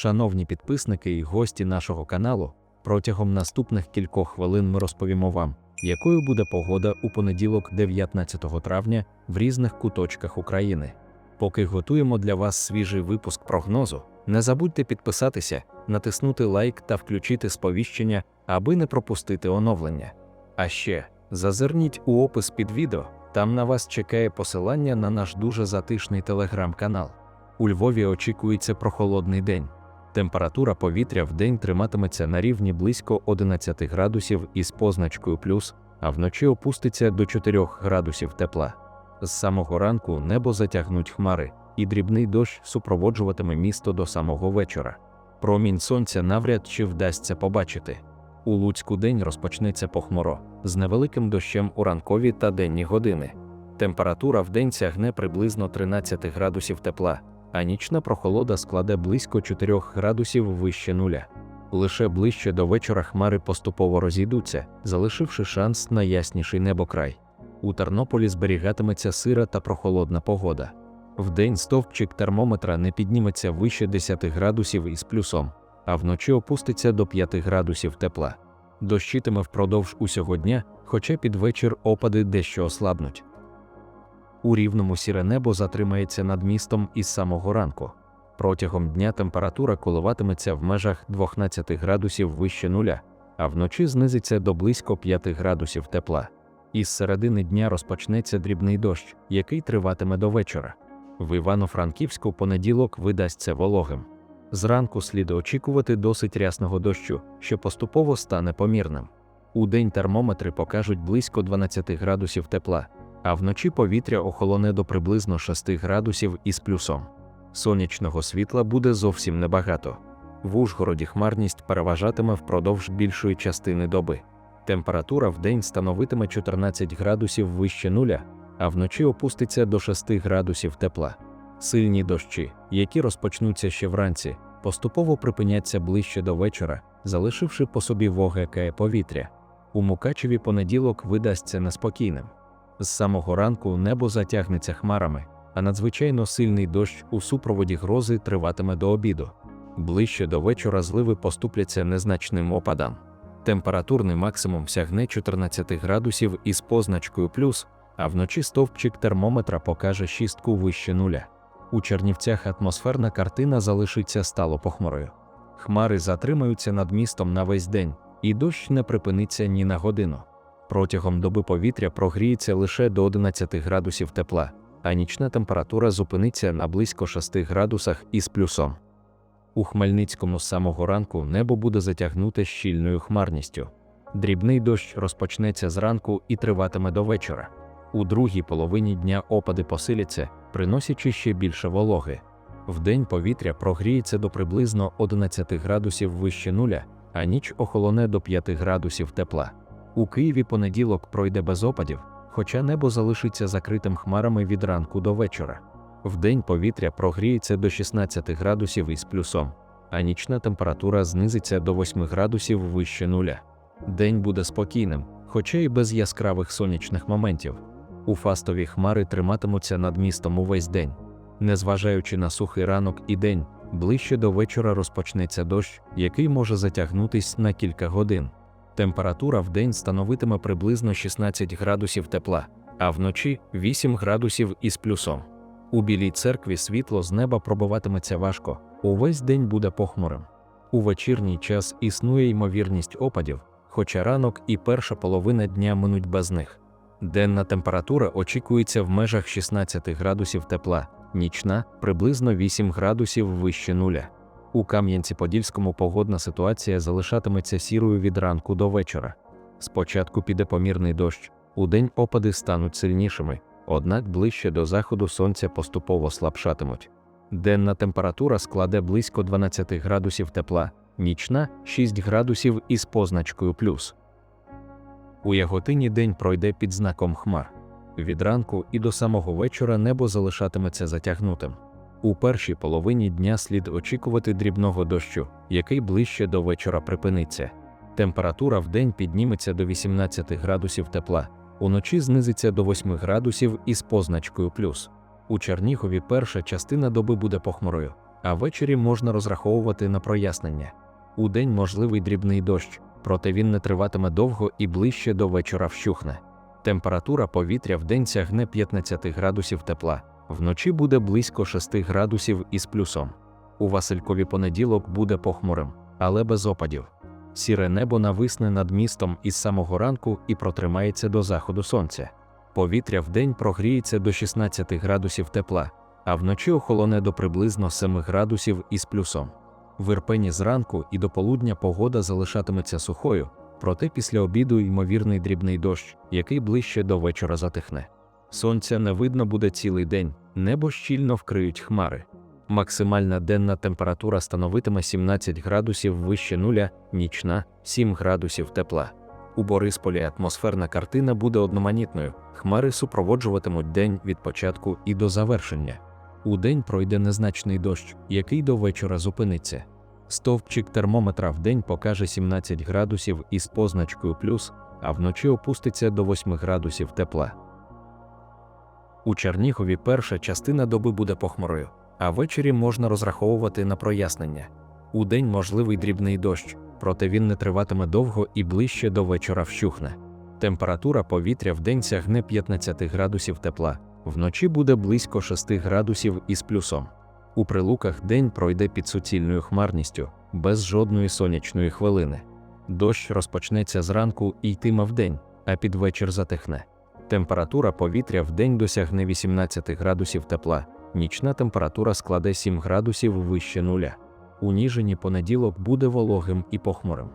Шановні підписники і гості нашого каналу, протягом наступних кількох хвилин ми розповімо вам, якою буде погода у понеділок, 19 травня, в різних куточках України. Поки готуємо для вас свіжий випуск прогнозу, не забудьте підписатися, натиснути лайк та включити сповіщення, аби не пропустити оновлення. А ще зазирніть у опис під відео, там на вас чекає посилання на наш дуже затишний телеграм-канал. У Львові очікується прохолодний день. Температура повітря в день триматиметься на рівні близько 11 градусів із позначкою плюс, а вночі опуститься до 4 градусів тепла. З самого ранку небо затягнуть хмари, і дрібний дощ супроводжуватиме місто до самого вечора. Промінь сонця навряд чи вдасться побачити. У Луцьку день розпочнеться похмуро, з невеликим дощем у ранкові та денні години. Температура в день сягне приблизно 13 градусів тепла, а нічна прохолода складе близько 4 градусів вище нуля. Лише ближче до вечора хмари поступово розійдуться, залишивши шанс на ясніший небокрай. У Тернополі зберігатиметься сира та прохолодна погода. Вдень стовпчик термометра не підніметься вище 10 градусів із плюсом, а вночі опуститься до 5 градусів тепла. Дощитиме впродовж усього дня, хоча під вечір опади дещо ослабнуть. У рівному сіре небо затримається над містом із самого ранку. Протягом дня температура коливатиметься в межах 12 градусів вище нуля, а вночі знизиться до близько 5 градусів тепла. Із середини дня розпочнеться дрібний дощ, який триватиме до вечора. В Івано-Франківську понеділок видасться вологим. Зранку слід очікувати досить рясного дощу, що поступово стане помірним. У день термометри покажуть близько 12 градусів тепла, а вночі повітря охолоне до приблизно 6 градусів із плюсом. Сонячного світла буде зовсім небагато. В Ужгороді хмарність переважатиме впродовж більшої частини доби. Температура в день становитиме 14 градусів вище нуля, а вночі опуститься до 6 градусів тепла. Сильні дощі, які розпочнуться ще вранці, поступово припиняться ближче до вечора, залишивши по собі вогеке повітря. У Мукачеві понеділок видасться неспокійним. З самого ранку небо затягнеться хмарами, а надзвичайно сильний дощ у супроводі грози триватиме до обіду. Ближче до вечора зливи поступляться незначним опадам. Температурний максимум сягне 14 градусів із позначкою плюс, а вночі стовпчик термометра покаже шістку вище нуля. У Чернівцях атмосферна картина залишиться стало похмурою. Хмари затримаються над містом на весь день, і дощ не припиниться ні на годину. Протягом доби повітря прогріється лише до 11 градусів тепла, а нічна температура зупиниться на близько 6 градусах із плюсом. У Хмельницькому з самого ранку небо буде затягнуте щільною хмарністю. Дрібний дощ розпочнеться зранку і триватиме до вечора. У другій половині дня опади посиляться, приносячи ще більше вологи. Вдень повітря прогріється до приблизно 11 градусів вище нуля, а ніч охолоне до 5 градусів тепла. У Києві понеділок пройде без опадів, хоча небо залишиться закритим хмарами від ранку до вечора. Вдень повітря прогріється до 16 градусів із плюсом, а нічна температура знизиться до 8 градусів вище нуля. День буде спокійним, хоча й без яскравих сонячних моментів. У фастові хмари триматимуться над містом увесь день. Незважаючи на сухий ранок і день, ближче до вечора розпочнеться дощ, який може затягнутись на кілька годин. Температура в день становитиме приблизно 16 градусів тепла, а вночі 8 градусів із плюсом. У білій церкві світло з неба пробиватиметься важко, увесь день буде похмурим. У вечірній час існує ймовірність опадів, хоча ранок і перша половина дня минуть без них. Денна температура очікується в межах 16 градусів тепла, нічна приблизно 8 градусів вище нуля. У Кам'янці-Подільському погодна ситуація залишатиметься сірою від ранку до вечора. Спочатку піде помірний дощ, удень опади стануть сильнішими, однак ближче до заходу сонця поступово слабшатимуть. Денна температура складе близько 12 градусів тепла, нічна 6 градусів із позначкою плюс. У Яготині день пройде під знаком хмар. Від ранку і до самого вечора небо залишатиметься затягнутим. У першій половині дня слід очікувати дрібного дощу, який ближче до вечора припиниться. Температура в день підніметься до 18 градусів тепла, уночі знизиться до 8 градусів із позначкою плюс. У Чернігові перша частина доби буде похмурою, а ввечері можна розраховувати на прояснення. Удень можливий дрібний дощ, проте він не триватиме довго і ближче до вечора вщухне. Температура повітря вдень сягне 15 градусів тепла, вночі буде близько 6 градусів із плюсом. У Василькові понеділок буде похмурим, але без опадів. Сіре небо нависне над містом із самого ранку і протримається до заходу сонця. Повітря вдень прогріється до 16 градусів тепла, а вночі охолоне до приблизно 7 градусів із плюсом. В Ірпені зранку і до полудня погода залишатиметься сухою, проте після обіду ймовірний дрібний дощ, який ближче до вечора затихне. Сонця не видно буде цілий день, небо щільно вкриють хмари. Максимальна денна температура становитиме 17 градусів вище нуля, нічна 7 градусів тепла. У Борисполі атмосферна картина буде одноманітною, хмари супроводжуватимуть день від початку і до завершення. У день пройде незначний дощ, який до вечора зупиниться. Стовпчик термометра в день покаже 17 градусів із позначкою плюс, а вночі опуститься до 8 градусів тепла. У Чернігові перша частина доби буде похмурою, а ввечері можна розраховувати на прояснення. У день можливий дрібний дощ, проте він не триватиме довго і ближче до вечора вщухне. Температура повітря в день сягне 15 градусів тепла, вночі буде близько 6 градусів із плюсом. У прилуках день пройде під суцільною хмарністю, без жодної сонячної хвилини. Дощ розпочнеться зранку і йтиме вдень, а під вечір затихне. Температура повітря в день досягне 18 градусів тепла, нічна температура складе 7 градусів вище нуля. У Ніжині понеділок буде вологим і похмурим.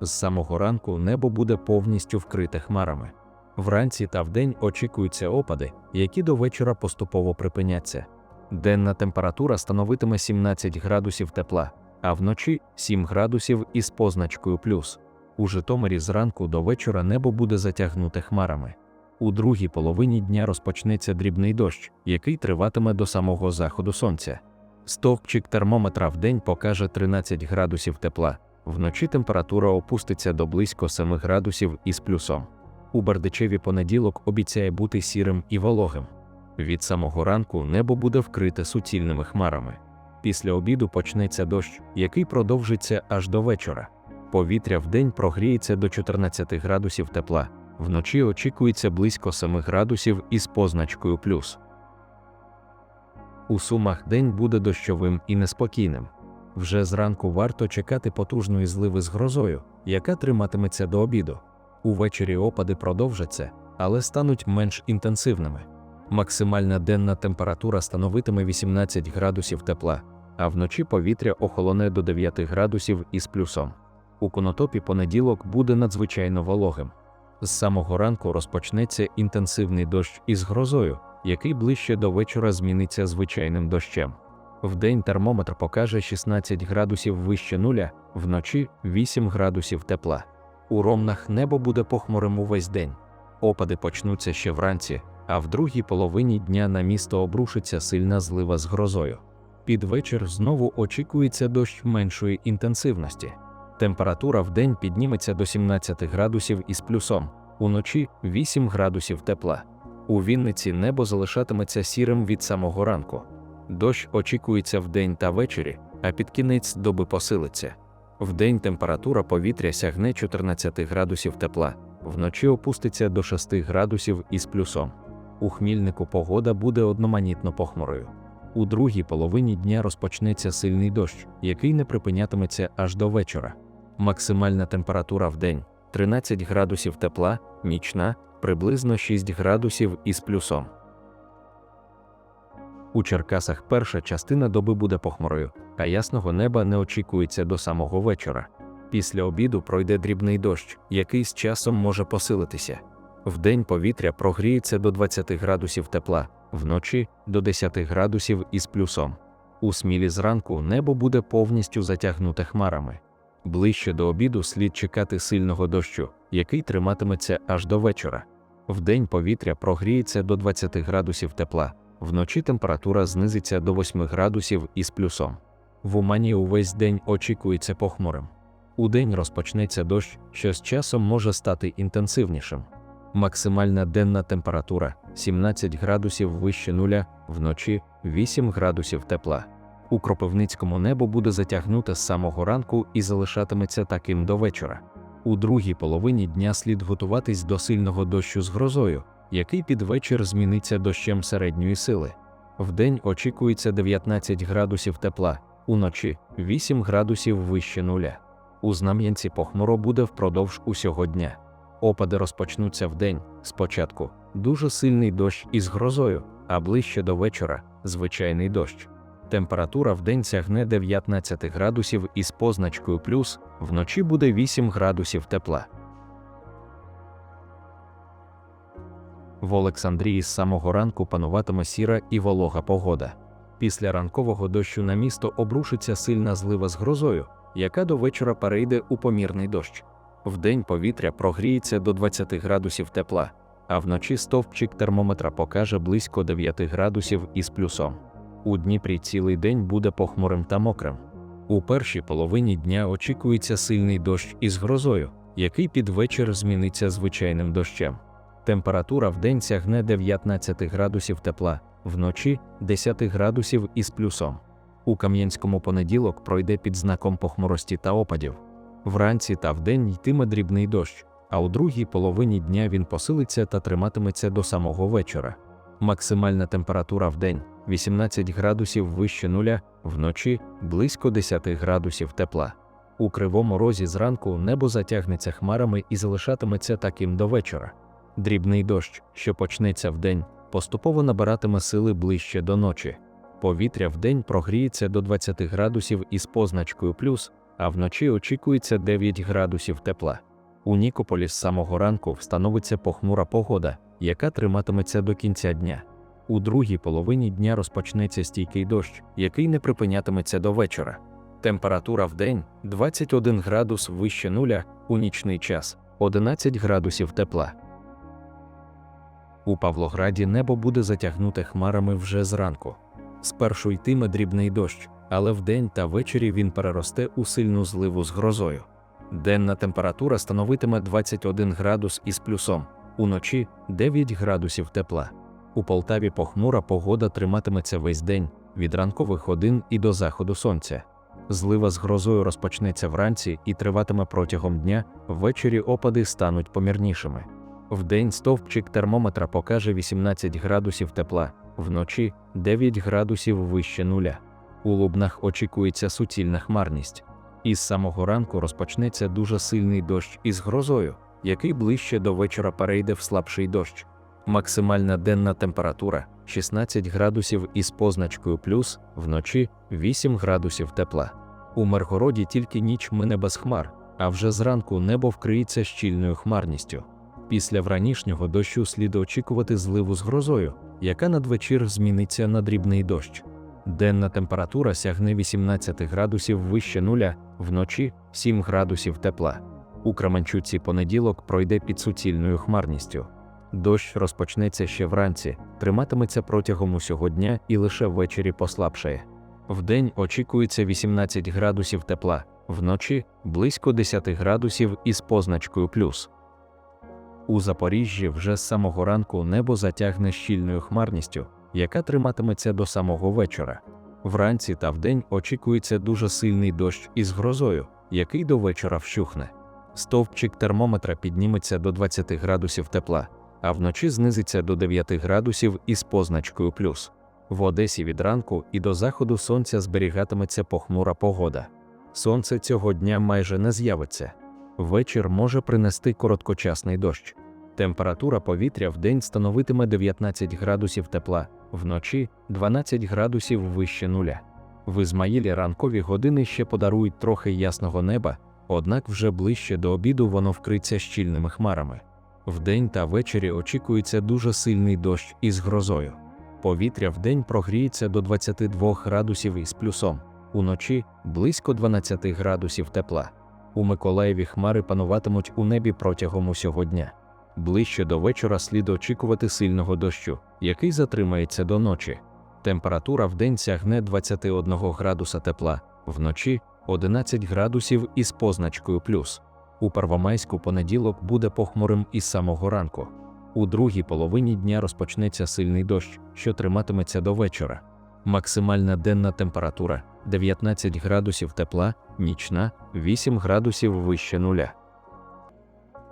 З самого ранку небо буде повністю вкрите хмарами. Вранці та вдень очікуються опади, які до вечора поступово припиняться. Денна температура становитиме 17 градусів тепла, а вночі 7 градусів із позначкою плюс. У Житомирі зранку до вечора небо буде затягнуте хмарами. У другій половині дня розпочнеться дрібний дощ, який триватиме до самого заходу сонця. Стовпчик термометра в день покаже 13 градусів тепла, вночі температура опуститься до близько 7 градусів із плюсом. У Бердичеві понеділок обіцяє бути сірим і вологим. Від самого ранку небо буде вкрите суцільними хмарами. Після обіду почнеться дощ, який продовжиться аж до вечора. Повітря вдень прогріється до 14 градусів тепла, вночі очікується близько 7 градусів із позначкою плюс. У Сумах день буде дощовим і неспокійним. Вже зранку варто чекати потужної зливи з грозою, яка триматиметься до обіду. Увечері опади продовжаться, але стануть менш інтенсивними. Максимальна денна температура становитиме 18 градусів тепла, а вночі повітря охолоне до 9 градусів із плюсом. У конотопі понеділок буде надзвичайно вологим. З самого ранку розпочнеться інтенсивний дощ із грозою, який ближче до вечора зміниться звичайним дощем. Вдень термометр покаже 16 градусів вище нуля, вночі 8 градусів тепла. У ромнах небо буде похмурим увесь день. Опади почнуться ще вранці, а в другій половині дня на місто обрушиться сильна злива з грозою. Під вечір знову очікується дощ меншої інтенсивності. Температура в день підніметься до 17 градусів із плюсом, уночі 8 градусів тепла. У Вінниці небо залишатиметься сірим від самого ранку. Дощ очікується вдень та ввечері, а під кінець доби посилиться. Вдень температура повітря сягне 14 градусів тепла, вночі опуститься до 6 градусів із плюсом. У хмільнику погода буде одноманітно похмурою. У другій половині дня розпочнеться сильний дощ, який не припинятиметься аж до вечора. Максимальна температура в день 13 градусів тепла, нічна приблизно 6 градусів із плюсом. У Черкасах перша частина доби буде похмурою, а ясного неба не очікується до самого вечора. Після обіду пройде дрібний дощ, який з часом може посилитися. Вдень повітря прогріється до 20 градусів тепла, вночі до 10 градусів із плюсом. У смілі зранку небо буде повністю затягнуте хмарами. Ближче до обіду слід чекати сильного дощу, який триматиметься аж до вечора. Вдень повітря прогріється до 20 градусів тепла, вночі температура знизиться до 8 градусів із плюсом. В Умані увесь день очікується похмурим. Удень розпочнеться дощ, що з часом може стати інтенсивнішим. Максимальна денна температура 17 градусів вище нуля, вночі 8 градусів тепла. У Кропивницькому небо буде затягнуте з самого ранку і залишатиметься таким до вечора. У другій половині дня слід готуватись до сильного дощу з грозою, який під вечір зміниться дощем середньої сили. Вдень очікується 19 градусів тепла, уночі 8 градусів вище нуля. У Знам'янці похмуро буде впродовж усього дня. Опади розпочнуться вдень, спочатку дуже сильний дощ із грозою, а ближче до вечора звичайний дощ. Температура вдень сягне 19 градусів із позначкою плюс, вночі буде 8 градусів тепла. В Олександрії з самого ранку пануватиме сіра і волога погода. Після ранкового дощу на місто обрушиться сильна злива з грозою, яка до вечора перейде у помірний дощ. Вдень повітря прогріється до 20 градусів тепла, а вночі стовпчик термометра покаже близько 9 градусів із плюсом. У Дніпрі цілий день буде похмурим та мокрим. У першій половині дня очікується сильний дощ із грозою, який під вечір зміниться звичайним дощем. Температура вдень сягне 19 градусів тепла, вночі 10 градусів із плюсом. У Кам'янському понеділок пройде під знаком похмурості та опадів. Вранці та вдень йтиме дрібний дощ, а у другій половині дня він посилиться та триматиметься до самого вечора. Максимальна температура вдень 18 градусів вище нуля, вночі близько 10 градусів тепла. У кривому розі зранку небо затягнеться хмарами і залишатиметься таким до вечора. Дрібний дощ, що почнеться вдень, поступово набиратиме сили ближче до ночі. Повітря вдень прогріється до 20 градусів із позначкою плюс, а вночі очікується 9 градусів тепла. У Нікополі з самого ранку встановиться похмура погода, яка триматиметься до кінця дня. У другій половині дня розпочнеться стійкий дощ, який не припинятиметься до вечора. Температура в день 21 градус вище нуля, у нічний час 11 градусів тепла. У Павлограді небо буде затягнуте хмарами вже зранку. Спершу йтиме дрібний дощ, але вдень та ввечері він переросте у сильну зливу з грозою. Денна температура становитиме 21 градус із плюсом, уночі 9 градусів тепла. У Полтаві похмура погода триматиметься весь день від ранкових годин і до заходу сонця. Злива з грозою розпочнеться вранці і триватиме протягом дня, ввечері опади стануть помірнішими. Вдень стовпчик термометра покаже 18 градусів тепла, вночі 9 градусів вище нуля. У Лубнах очікується суцільна хмарність. Із самого ранку розпочнеться дуже сильний дощ із грозою, який ближче до вечора перейде в слабший дощ. Максимальна денна температура 16 градусів із позначкою плюс, вночі 8 градусів тепла. У Миргороді тільки ніч мине без хмар, а вже зранку небо вкриється щільною хмарністю. Після вранішнього дощу слід очікувати зливу з грозою, яка надвечір зміниться на дрібний дощ. Денна температура сягне 18 градусів вище нуля, вночі 7 градусів тепла. У Кременчуці понеділок пройде під суцільною хмарністю. Дощ розпочнеться ще вранці, триматиметься протягом усього дня і лише ввечері послабшає. Вдень очікується 18 градусів тепла, вночі близько 10 градусів із позначкою плюс. У Запоріжжі вже з самого ранку небо затягне щільною хмарністю, яка триматиметься до самого вечора. Вранці та вдень очікується дуже сильний дощ із грозою, який до вечора вщухне. Стовпчик термометра підніметься до 20 градусів тепла, а вночі знизиться до 9 градусів із позначкою плюс. В Одесі від ранку і до заходу сонця зберігатиметься похмура погода. Сонце цього дня майже не з'явиться. Вечір може принести короткочасний дощ. Температура повітря в день становитиме 19 градусів тепла, вночі 12 градусів вище нуля. В Ізмаїлі ранкові години ще подарують трохи ясного неба, однак вже ближче до обіду воно вкриться щільними хмарами. Вдень та ввечері очікується дуже сильний дощ із грозою. Повітря вдень прогріється до 22 градусів із плюсом, уночі близько 12 градусів тепла. У Миколаєві хмари пануватимуть у небі протягом усього дня. Ближче до вечора слід очікувати сильного дощу, який затримається до ночі. Температура вдень сягне 21 градуса тепла, вночі 11 градусів із позначкою плюс. У Первомайську понеділок буде похмурим із самого ранку. У другій половині дня розпочнеться сильний дощ, що триматиметься до вечора. Максимальна денна температура 19 градусів тепла, нічна 8 градусів вище нуля.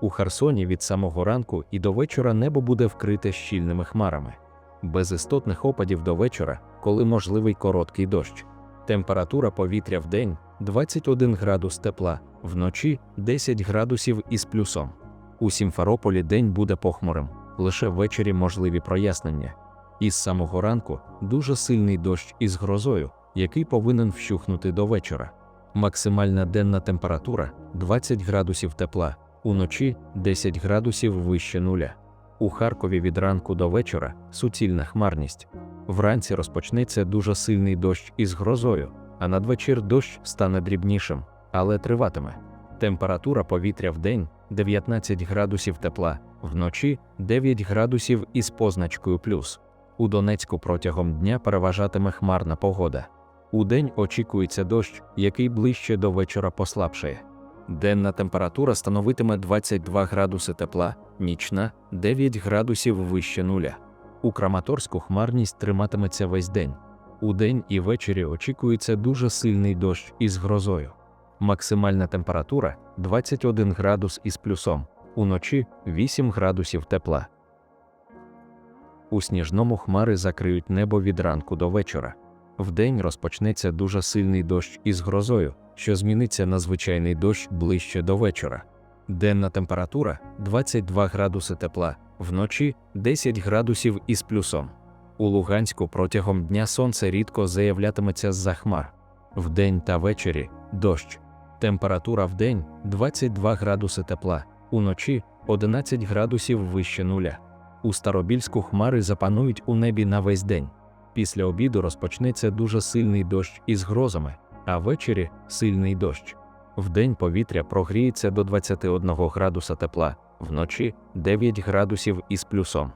У Херсоні від самого ранку і до вечора небо буде вкрите щільними хмарами. Без істотних опадів до вечора, коли можливий короткий дощ. Температура повітря в день 21 градус тепла, вночі 10 градусів із плюсом. У Сімферополі день буде похмурим, лише ввечері можливі прояснення. Із самого ранку дуже сильний дощ із грозою, який повинен вщухнути до вечора. Максимальна денна температура 20 градусів тепла, уночі 10 градусів вище нуля. У Харкові від ранку до вечора суцільна хмарність. Вранці розпочнеться дуже сильний дощ із грозою, а надвечір дощ стане дрібнішим, але триватиме. Температура повітря в день 19 градусів тепла, вночі 9 градусів із позначкою плюс. У Донецьку протягом дня переважатиме хмарна погода. Удень очікується дощ, який ближче до вечора послабшає. Денна температура становитиме 22 градуси тепла, нічна 9 градусів вище нуля. У Краматорську хмарність триматиметься весь день. Удень і ввечері очікується дуже сильний дощ із грозою. Максимальна температура 21 градус із плюсом, уночі 8 градусів тепла. У сніжному хмари закриють небо від ранку до вечора. Вдень розпочнеться дуже сильний дощ із грозою, що зміниться на звичайний дощ ближче до вечора. Денна температура 22 градуси тепла, вночі 10 градусів із плюсом. У Луганську протягом дня сонце рідко заявлятиметься з-за хмар. Вдень та ввечері дощ. Температура вдень 22 градуси тепла, уночі 11 градусів вище нуля. У Старобільську хмари запанують у небі на весь день. Після обіду розпочнеться дуже сильний дощ із грозами, а ввечері сильний дощ. Вдень повітря прогріється до 21 градуса тепла, вночі 9 градусів із плюсом.